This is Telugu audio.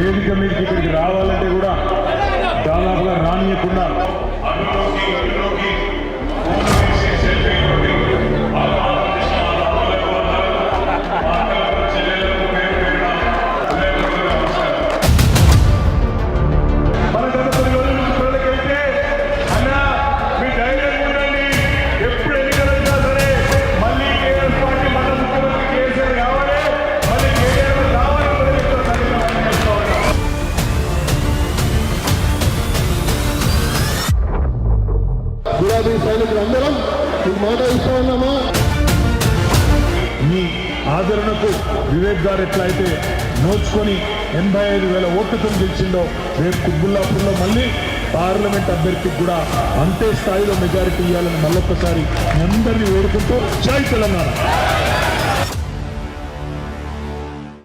వేదిక మీద ఇక్కడికి రావాలంటే కూడా గులాబీ సైనికులు అందరం ఈ మాట ఇస్తా ఉన్నామా? మీ ఆదరణకు వివేక్ గారు ఎట్లయితే నోచుకొని ఎనభై ఐదు వేల ఓట్లతో గెలిచిందో రేపు కుబ్బుల్లాపూర్లో మళ్ళీ పార్లమెంట్ అభ్యర్థికి కూడా అంతే స్థాయిలో మెజారిటీ ఇవ్వాలని మళ్ళొక్కసారి అందరినీ వేడుకుంటూ జై తెలంగాణ.